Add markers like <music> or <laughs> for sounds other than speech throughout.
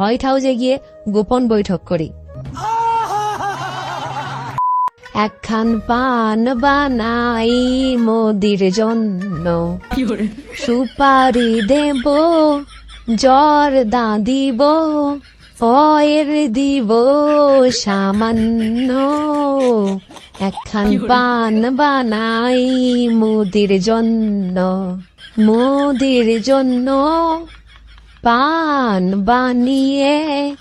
White হাউসে গিয়ে গোপন বৈঠক করি। একখান পান বানাই মোদির জন্য। সুপারি দেব জর্দা দিব ফয়ের দিব সামান্য। একখান পান বানাই মোদির জন্য। মোদির জন্য পান বানিয়ে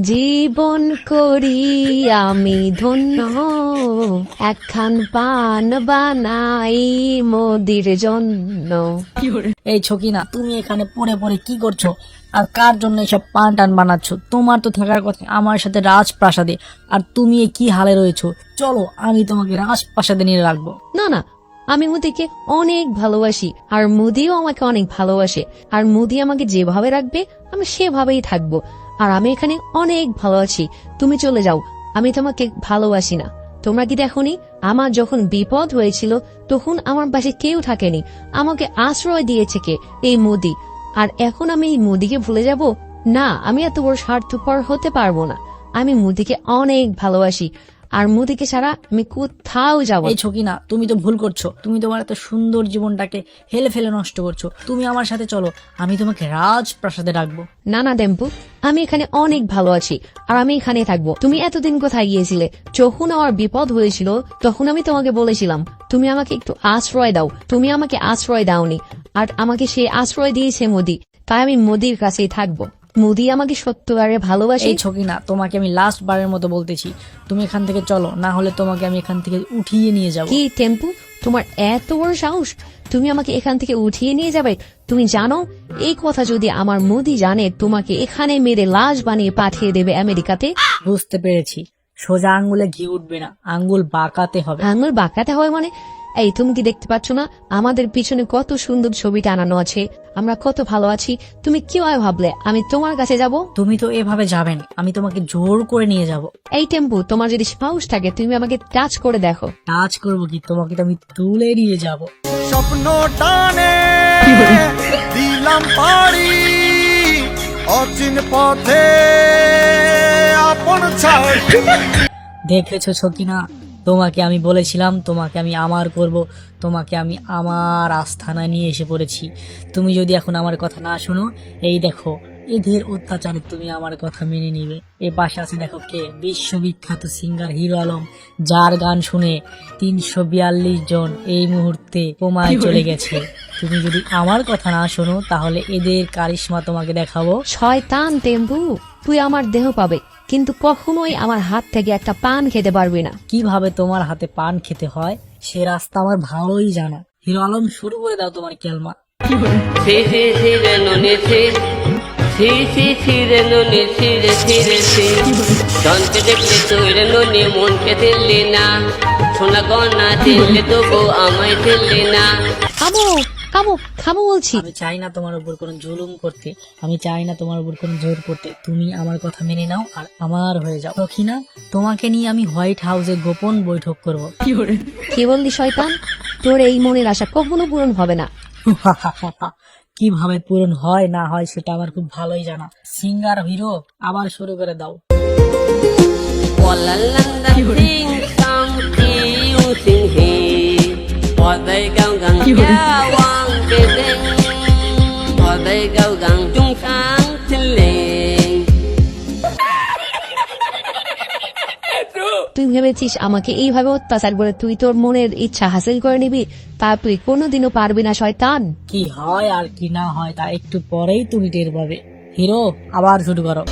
জীবন করি আমি ধন্য। একখান পান বানাই মোদির জন্য। এই ছকিনা তুমি এখানে পড়ে পড়ে কি করছ? আর কার জন্য এসব পান টান বানাচ্ছ? তোমার তো থাকার কথা আমার সাথে রাজপ্রাসাদে। আর তুমি কি হালে রয়েছো? চলো আমি তোমাকে রাজপ্রাসাদে নিয়ে রাখব। না না আমি মোদিকে অনেক ভালোবাসি, আর মোদিও আমাকে অনেক ভালোবাসে, আর মোদি আমাকে যেভাবে রাখবে, আমি সেভাবেই থাকব, আর আমি এখানে অনেক ভালো আছি, তুমি চলে যাও, আমি তোমাকে ভালোবাসি না। তোমরা কি দেখনি, আমার যখন বিপদ হয়েছিল, তখন আমার পাশে কেউ থাকেনি, আমাকে আশ্রয় দিয়েছে কে, এই মোদি, আর এখন আমি এই মোদিকে ভুলে যাব? না, আমি এত বড় স্বার্থপর হতে পারব না, আমি মোদিকে অনেক ভালোবাসি আর মোদিকে ছাড়া আমি কোথাও যাব এই ছকিনা তুমি তো ভুল করছ। তুমি তোমার এত সুন্দর জীবনটাকে হেলে ফেলে নষ্ট করছ। তুমি আমার সাথে চলো আমি তোমাকে রাজপ্রাসাদে রাখব না না টেম্পু আমি এখানে অনেক ভালো আছি আর আমি এখানে থাকব। তুমি এতদিন কোথায় গিয়েছিলে? যখন আমার বিপদ হয়েছিল তখন আমি তোমাকে বলেছিলাম তুমি আমাকে একটু আশ্রয় দাও। তুমি আমাকে আশ্রয় দাওনি আর আমাকে সে আশ্রয় দিয়েছে মোদি তাই আমি মোদির কাছেই থাকব। মোদি আমাকে সত্যিকারে ভালোবাসে। এই ছকিনা তোমাকে আমি লাস্ট বারের মতো বলতেছি। তুমি এখান থেকে চলো না হলে তোমাকে আমি এখান থেকে উঠিয়ে নিয়ে যাব। কি টেম্পু? তোমার এত বড় সাহস। তুমি আমাকে এখান থেকে উঠিয়ে নিয়ে যাবে? তুমি জানো এই কথা যদি আমার মোদি জানে তোমাকে এখানে মেরে লাশ বানিয়ে পাঠিয়ে দেবে আমেরিকাতে? বুঝতে পেরেছি। সোজা আঙ্গুলে ঘি উঠবে না আঙ্গুল বাঁকাতে হবে। আঙ্গুল বাঁকাতে হবে মানে? এই তুমি কি দেখতে পাচ্ছ না? আমাদের পিছনে কত সুন্দর ছবি টানানো আছে। আমরা কত ভালো আছি। তুমি কীভাবে ভাবলে? আমি তোমার কাছে যাব? তুমি তো এভাবে যাবেন আমি তোমাকে জোর করে নিয়ে যাব। এই টেম্পু তোমার যদি সাহস থাকে তুমি আমাকে টাচ করে দেখো। টাচ করব কি? তোমাকে তো আমি তুলে নিয়ে যাব। স্বপ্ন টানে দিলাম পাড়ি অচিন পথে আপন ছাড়। দেখেছ সকিনা? তোমাকে আমি বলেছিলাম তোমাকে আমি আমার করব তোমাকে আমি আমার আস্থানা নিয়ে এসে পড়েছি। তুমি যদি এখন আমার কথা না শোনো এই দেখো এদের অত্যাচারে তুমি আমার কথা মেনে নিবে। এ পাশে আছে দেখো কে? বিশ্ববিখ্যাত সিঙ্গার হিরো আলম যার গান শুনে তিনশো বিয়াল্লিশ জন এই মুহূর্তে কোমায় চলে গেছে। তুমি যদি আমার কথা না শোনো তাহলে এদের কারিশমা তোমাকে দেখাবো। শয়তান টেম্পু তুই আমার দেহ পাবে। কিন্তু কখনোই আমার হাত থেকে একটা পান খেতে পারবি না। কীভাবে তোমার হাতে পান খেতে হয় সে রাস্তা আমার ভালোই জানা। হিরো আলম শুরু করে দাও তোমার কেলমা। দেখলে নুনি মনকে দিল্লি না। সোনা গনা দিল্লি তবু আমায় দিল্লি না। খামো খামো বলছি। আমি চাই না তোমার উপর কোনো জুলুম করতে আমি চাই না তোমার উপর কোনো জোর করতে। তুমি আমার কথা মেনে নাও আর আমার হয়ে যাও। না তোমাকে নিয়ে আমি হোয়াইট হাউসে গোপন বৈঠক করব। কি বললি শয়তান? তোর এই মনের আশা কখনো পূরণ হবে না। <laughs> কীভাবে পূরণ হয় না হয় সেটা আমার খুব ভালোই জানা। সিঙ্গার হিরো আবার শুরু করে দাও। Walalanda তুই ভেবেছিস আমাকে এইভাবে অত্যাচার করে তুই তোর মনের ইচ্ছা হাসিল করে নিবি? তা তুই কোনোদিনও পারবি না শয়তান। কি হয় আর কি না হয় তা একটু পরেই তুমি টের পাবে। হিরো আবার শুরু করো।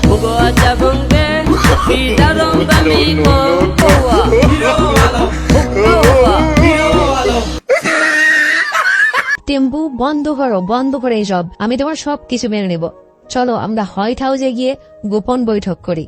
টেম্পু বন্ধ করো বন্ধ করে এসব। আমি তোমার সব কিছু মেনে নেব। চলো আমরা হোয়াইট হাউসে গিয়ে গোপন বৈঠক করি।